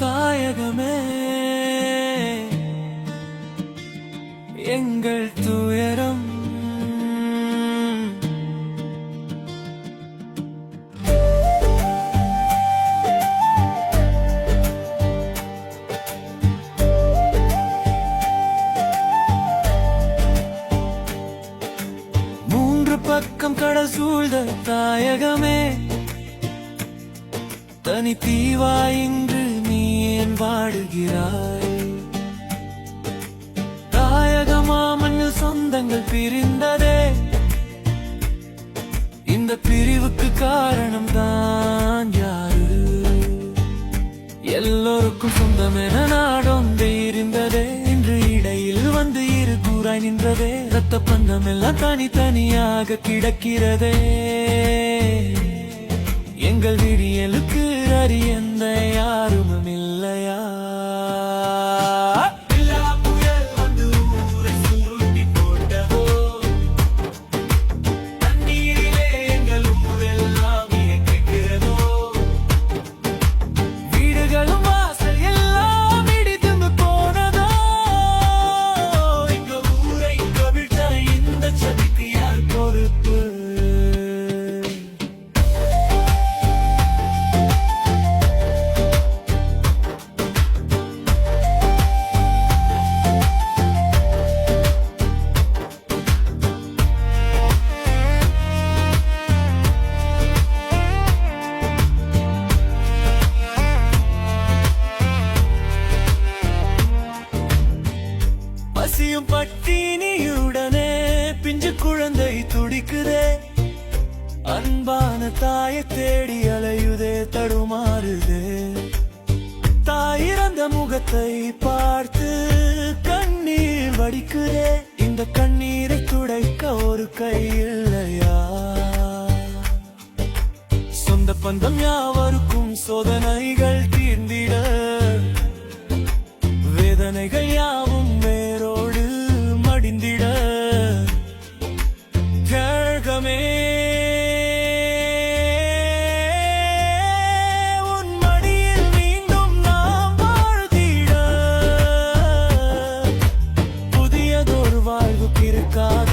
தாயகமே. சூழ்ந்த தாயகமே. தனி தீவா இன்று நீ ஏன் வாடுகிறாய்? தாயகமா சொந்தங்கள் பிரிந்ததே. இந்த பிரிவுக்கு காரணம் தான் யாரு? எல்லோருக்கும் சொந்தம் என நாடொன்று இருந்த இரு நின்றதே ரத்த பந்தம் எல்லாம் தனி தனியாக கிடக்கிறதே. எங்கள் விடியலுக்கு அரியந்தை அன்பான தாயை தேடி அலையுதே தடுமாறுதே. தாயிறந்த முகத்தை பார்த்து கண்ணீர் வடிக்குதே. இந்த கண்ணீரை துடைக்க ஒரு கை இல்லையா? சொந்த பந்தம் யாவருக்கும் சோதனைகள் தீர்ந்திட. வேதனைகள் யாவும் நமக்கிருக்காது